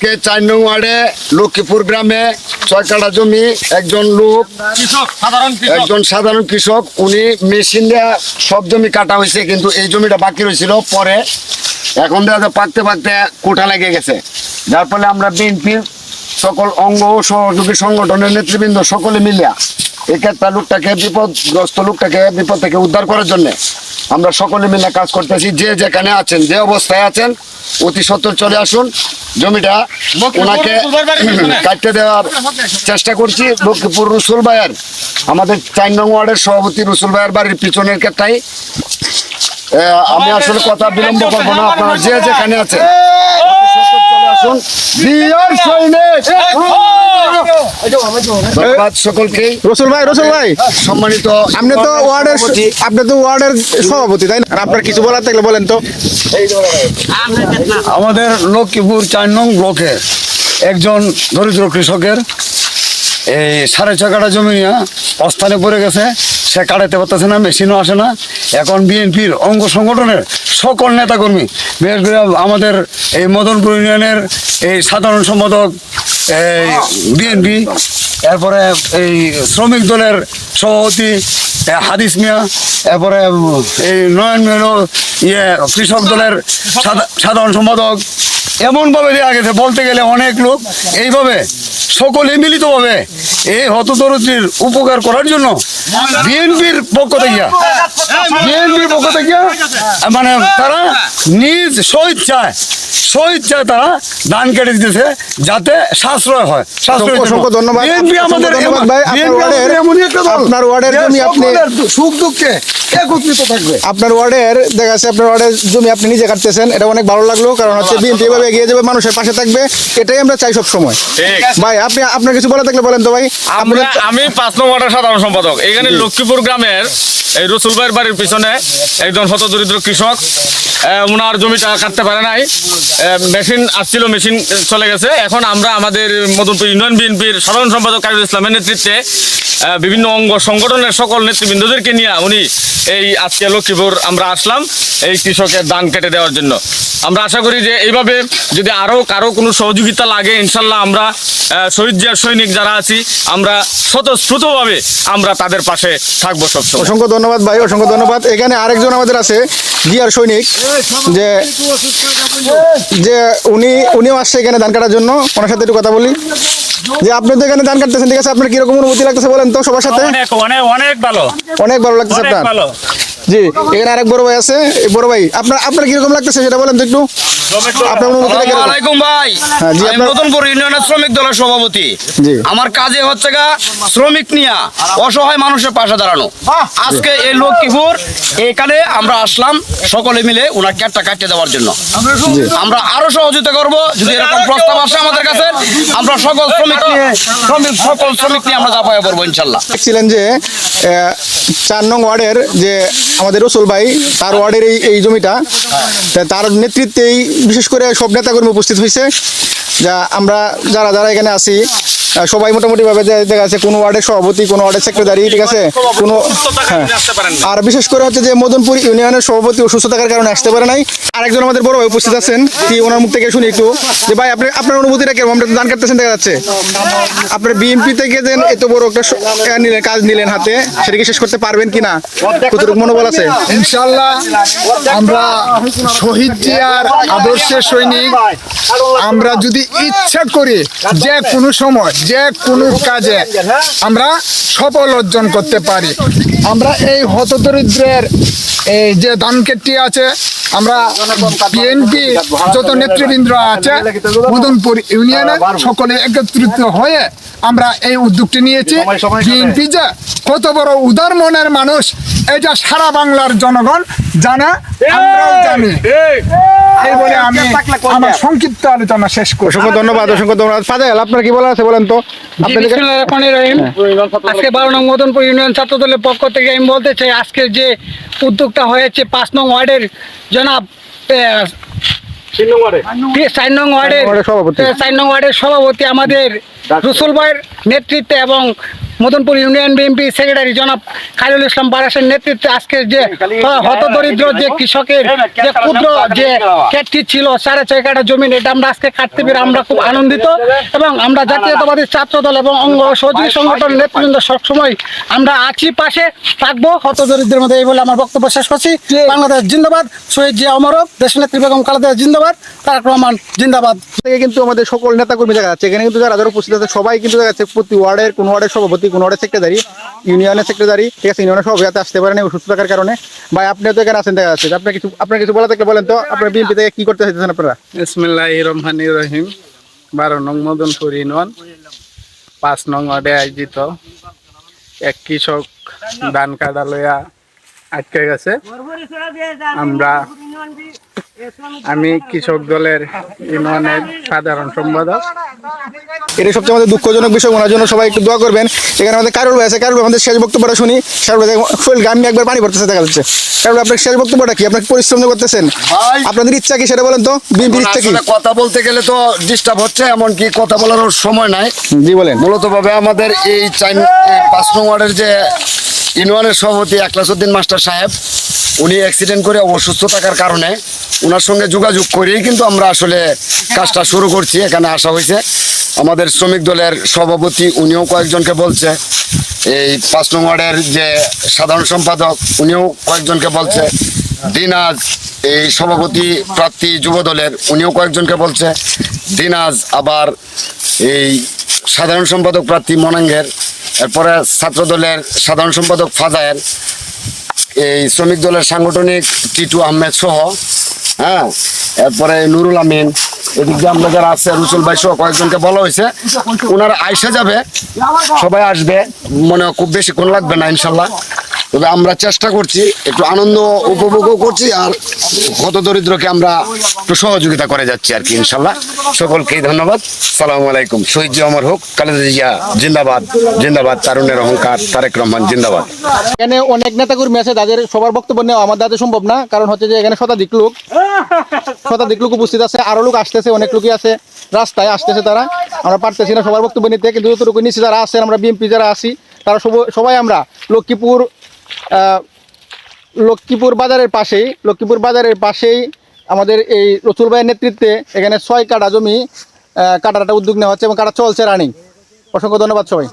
কে চার নং ওয়ার্ডে লক্ষ্মীপুর গ্রামে ছয় কাটা জমি একজন লোক একজন সাধারণ কৃষক উনি মেশিন দিয়ে সব জমি কাটা হয়েছে কিন্তু এই জমিটা বাকি রয়েছিল পরে। এখন দেখা পাকতে পাকতে কোটা লেগে গেছে। যার ফলে আমরা বিএনপির সকল অঙ্গ ও সহযোগী সংগঠনের নেতৃবৃন্দ সকলে মিলিয়া এক্ষেত্রে লোকটাকে বিপদগ্রস্ত লোকটাকে বিপদ থেকে উদ্ধার করার জন্য আমরা সকলে মিলে কাজ করতেছি। যে যেখানে আছেন যে অবস্থায় আছেন অতি সত্তর চলে আসুন। জমিটা ওনাকে কাটতে দেওয়ার চেষ্টা করছি লক্ষ্মীপুর রুসুল ভাইয়ের। আমাদের চার নং ওয়ার্ডের সভাপতি রসুল ভাইয়ের বাড়ির পিছনের ক্ষেত্রেই। আমি আসলে কথা বিলম্ব করব না আপনারা যে যেখানে আছেন। অতি সত্বর চলে আসুন। ধন্যবাদ সকলকেই রসুল ভাই রসুল ভাই। সম্মানিত আপনি তো ওয়ার্ডের আপনি তো ওয়ার্ডের সভাপতি তাই না? আপনার কিছু বলার থাকলে বলেন তো। আমাদের লক্ষ্মীপুর চার নং ব্লকের একজন দরিদ্র কৃষকের এই সাড়ে ছয় কাটা জমি অস্থানে পড়ে গেছে। সে কাটাতে পারতেছে না মেশিনও আসে না। এখন বিএনপির অঙ্গ সংগঠনের সকল নেতাকর্মী বিশেষ করে আমাদের এই মদনপুর ইউনিয়নের এই সাধারণ সম্পাদক এই বিএনপি এরপরে এই শ্রমিক দলের সভাপতি হাদিস মিয়া, এরপরে এই নয়ন মেলো ইয়ে কৃষক দলের সাধা- সাধারণ সম্পাদক। এমনভাবে দেওয়া গেছে বলতে গেলে অনেক লোক, এইভাবে সকলে মিলিতভাবে এই হতদরিদ্রীর উপকার করার জন্য বিএনপির পক্ষ থেকে বিএনপির পক্ষ থেকে মানে তারা নিজ স্বইচ্ছায় স্বইচ্ছায় তারা ধান কেটে দিতেছে যাতে সাশ্রয় হয় সাশ্রয় অসংখ্য ধন্যবাদ। বিএনপি আমাদের ভাই। আপনার ওয়ার্ডের জমি আপনি সুখ দুঃখে একত্রিত থাকবে। আপনার ওয়ার্ডের দেখা যাচ্ছে আপনার ওয়ার্ডের জমি আপনি নিজে কাটতেছেন। এটা অনেক ভালো লাগল কারণ হচ্ছে বিএনপি এভাবে এগিয়ে যাবে মানুষের পাশে থাকবে। এটাই আমরা চাই সব সময় ঠিক ভাই আপনি আপনার কিছু বলে থাকলে বলেন তো ভাই। আমরা আমি পাঁচ নম্বর সাধারণ সম্পাদক। এখানে লক্ষ্মীপুর গ্রামের এই রসুল ভাইয়ের বাড়ির পিছনে একজন শত দরিদ্র কৃষক ওনার জমিটা কাটতে পারে নাই। মেশিন আসছিল মেশিন চলে গেছে। এখন আমরা আমাদের মতন ইউনিয়ন বিএনপির সাধারণ সম্পাদক কাজুল ইসলামের নেতৃত্বে বিভিন্ন অঙ্গ সংগঠনের সকল নেতৃবৃন্দদেরকে নিয়ে উনি এই আজকে লক্ষ্মীপুর আমরা আসলাম এই কৃষকের ধান কেটে দেওয়ার জন্য। আমরা আশা করি যে এইভাবে যদি আরও কারও কোনো সহযোগিতা লাগে, ইনশাল্লাহ আমরা শহীদ জিয়ার সৈনিক যারা আছি, আমরা স্বতঃস্ফূর্তভাবে আমরা তাদের পাশে থাকব সবসময় অসংখ্য ধন্যবাদ ভাই, অসংখ্য ধন্যবাদ। এখানে আরেকজন আমাদের আছে, জিয়ার সৈনিক, যে যে উনি, উনিও আসছে এখানে ধান কাটার জন্য। ওনার সাথে একটু কথা বলি। যে আপনি তো এখানে ধান কাটতেছেন ঠিক আছে? আপনার কীরকম অনুভূতি লাগতেছে বলেন তো সবার সাথে? অনেক অনেক অনেক ভালো। অনেক ভালো লাগতেছে আপনার। ভালো। জি এখানে আরেক বড় ভাই আছে। বড় ভাই আপনার আপনার কীরকম লাগতেছে সেটা বলেন তো একটু? হ্যাঁ, আমার কাজে হচ্ছে শ্রমিক নিয়া অসহায় মানুষের পাশে দাঁড়ানো। আজকে এই লক্ষ্মীপুর এখানে আমরা আসলাম সকলে মিলে ওনার ক্যাটটা কাটিয়ে দেওয়ার জন্য। আমরা আরও সহযোগিতা করব যদি এরকম প্রস্তাব আসে আমাদের কাছে আমরা সকল শ্রমিক নিয়ে সকল শ্রমিক নিয়ে আমরা যাব করব ইনশাল্লাহ। দেখছিলেন যে চার নং ওয়ার্ডের যে আমাদের রসুল ভাই তার ওয়ার্ডের এই এই জমিটা তার নেতৃত্বেই বিশেষ করে সব নেতাকর্মী উপস্থিত হয়েছে। যা আমরা যারা যারা এখানে আছি সবাই মোটামুটি ভাবে যে- দেখা যাচ্ছে কোনো ওয়ার্ডের সভাপতি, কোনো ওয়ার্ডের সেক্রেটারি ঠিক আছে? কোনো হ্যাঁ। আর বিশেষ করে হচ্ছে যে মদনপুর ইউনিয়নের সভাপতি অসুস্থ থাকার কারণে আসতে পারে নাই। আরেকজন আমাদের বড় ভাই উপস্থিত আছেন, কি ওনার মুখ থেকে শুনি একটু। যে ভাই, আপনি আপনার অনুভূতিটা কেমন? তো দান কাটতেছেন, দেখা যাচ্ছে। আপনার বিএনপি থেকে দেন এত বড় একটা নিলেন, কাজ নিলেন হাতে, সেটা কি শেষ করতে পারবেন কিনা? কতটুকু মনোবল আছে? ইনশাল্লাহ আমরা শহীদ জিয়ার আদর্শের সৈনিক আমরা যদি ইচ্ছা করি যে কোনো সময় যে কোনো কাজে আমরা সফল অর্জন করতে পারি। আমরা এই হতদরিদ্রের এই যে দানকেটটি আছে আমরা বিএনপি যত নেতৃবৃন্দ আছে মদনপুর ইউনিয়নে সকলে একত্রিত হয়ে আমরা এই উদ্যোগটি নিয়েছি। বিএনপি যে কত বড় উদার মনের মানুষ এটা সারা বাংলার জনগণ জানে আমরাও জানি। এই। বলে আমি আমার সংক্ষিপ্ত আলোচনা শেষ করি অসংখ্য ধন্যবাদ অসংখ্য ধন্যবাদ। ফাজাইল আপনার কি বলা আছে বলেন তো? আপনি যে- বিসমিল্লাহির রহমানির রহিম। আজকে বারো নং মদনপুর ইউনিয়ন ছাত্র দলের পক্ষ থেকে আমি বলতে চাই আজকে যে উদ্যোগটা হয়েছে পাঁচ নং ওয়ার্ডের জনাব আহ, চার নং ওয়ার্ডের। চার নং ওয়ার্ডের সভাপতি। আমাদের রসুল ভাইয়ের নেতৃত্বে এবং মদনপুর ইউনিয়ন বিএনপি সেক্রেটারি জনাব খালিল ইসলাম বারাসের নেতৃত্বে আজকে যে হতদরিদ্র যে কৃষকের যে ক্ষুদ্র যে ক্ষেতটি ছিল সাড়ে ছয় কাটা জমি এটা আমরা আজকে কাটতে পেরে আমরা খুব আনন্দিত এবং আমরা জাতীয়তাবাদী ছাত্র দল এবং অঙ্গ সহযোগী সংগঠন নেতৃবৃন্দ সবসময় আমরা আছি পাশে থাকব। হত দরিদ্রের মধ্যে এই বলে আমার বক্তব্য শেষ করছি। বাংলাদেশ জিন্দাবাদ শহীদ জিয়া অমরক দেশনেত্রী বেগম খালেদা জিন্দাবাদ তারেক রহমান জিন্দাবাদ। থেকে কিন্তু আমাদের সকল নেতাকর্মী দেখা যাচ্ছে। এখানে কিন্তু যারা যারা উপস্থিত আছে সবাই কিন্তু দেখা যাচ্ছে প্রতি ওয়ার্ডের কোন ওয়ার্ডের সভাপতি কোন ওয়ার্ডের সেক্রেটারি ইউনিয়নের সেক্রেটারি ঠিক আছে ইউনিয়নের সভাপতি হাতে আসতে পারেন অসুস্থ থাকার কারণে। ভাই, আপনি তো এখানে আছেন, দেখা যাচ্ছে। আপনার কিছু আপনার কিছু বলা থাকলে বলেন তো, আপনার বিএনপি থেকে কি করতে চাইতেছেন আপনারা? ইসমিল্লাহ রহমান রহিম। বারো নং মদনপুর ইউনিয়ন, পাঁচ নং ওয়ার্ডে আয়োজিত এক কৃষক ধান কাটা লইয়া আটকে গেছে। আমরা আমি কৃষক দলের ইউনিয়নের সাধারণ সম্পাদক। এটা সবচেয়ে আমাদের দুঃখজনক বিষয় ওনার জন্য সবাই একটু দোয়া করবেন। এখানে আমাদের কারুল ভাই আছে কারুল ভাই আমাদের শেষ বক্তব্যটা শুনি। কারুল ভাই ফুল গামি একবার পানি পড়তেছে দেখা যাচ্ছে। কারুল ভাই, আপনার শেষ বক্তব্যটা কি? আপনার পরিশ্রম করতেছেন? আপনাদের ইচ্ছা কি সেটা বলেন তো? বিএনপির ইচ্ছা কি? কথা বলতে গেলে তো ডিস্টার্ব হচ্ছে এমনকি কথা বলার সময় নাই। জি বলেন। মূলত ভাবে আমাদের এই চাইন পাঁচ নং ওয়ার্ডের যে ইউনিয়নের সভাপতি একলাসুদ্দিন মাস্টার সাহেব, উনি অ্যাক্সিডেন্ট করে অসুস্থ থাকার কারণে ওনার সঙ্গে যোগাযোগ করেই কিন্তু আমরা আসলে কাজটা শুরু করছি, এখানে আসা হয়েছে। আমাদের শ্রমিক দলের সভাপতি, উনিও কয়েকজনকে বলছে। এই পাঁচ নং ওয়ার্ডের যে সাধারণ সম্পাদক, উনিও কয়েকজনকে বলছে। দিনাজ, এই সভাপতি প্রার্থী যুব দলের, উনিও কয়েকজনকে বলছে। দিনাজ আবার এই সাধারণ সম্পাদক প্রার্থী মনাঙ্গের এরপরে ছাত্র দলের সাধারণ সম্পাদক ফাজায়ের এই শ্রমিক দলের সাংগঠনিক টিটু আহমেদ সহ হ্যাঁ এরপরে নুরুল আমিন, এদিক দিয়ে আমরা যারা আছে রুসুল ভাই সহ কয়েকজনকে বলা হয়েছে, ওনারা আইসা যাবে, সবাই আসবে, মনে খুব বেশি কোন লাগবে না, ইনশাল্লাহ। তবে আমরা চেষ্টা করছি, একটু আনন্দ উপভোগও করছি আর হত দরিদ্রকে আমরা একটু সহযোগিতা করে যাচ্ছি আর কি, ইনশাল্লাহ। সকলকেই ধন্যবাদ। সালাম আলাইকুম। শহীদ জি অমর হোক, খালেদা জিন্দাবাদ জিন্দাবাদ তারুণের অহংকার, তারেক রহমান জিন্দাবাদ। এখানে অনেক নেতাকর্মী আছে, তাদের সবার বক্তব্য নেওয়া আমাদের হাতে সম্ভব না, কারণ হচ্ছে যে এখানে শতাধিক লোক শতাধিক লোক উপস্থিত আছে, আরও লোক আসতেছে, অনেক লোকই আছে, রাস্তায় আসতেছে তারা। আমরা পারতেছি না সবার বক্তব্য নিতে, কিন্তু যতটুকু নিচে যারা আছেন, আমরা বিএমপি যারা আছি, তারা সব- সবাই আমরা লক্ষ্মীপুর লক্ষ্মীপুর বাজারের পাশেই, লক্ষ্মীপুর বাজারের পাশেই আমাদের এই রসুল ভাইয়ের নেতৃত্বে এখানে ছয় কাটা জমি কাটাটা উদ্যোগ নেওয়া হচ্ছে এবং কাটা চলছে রানিং। অসংখ্য ধন্যবাদ সবাই।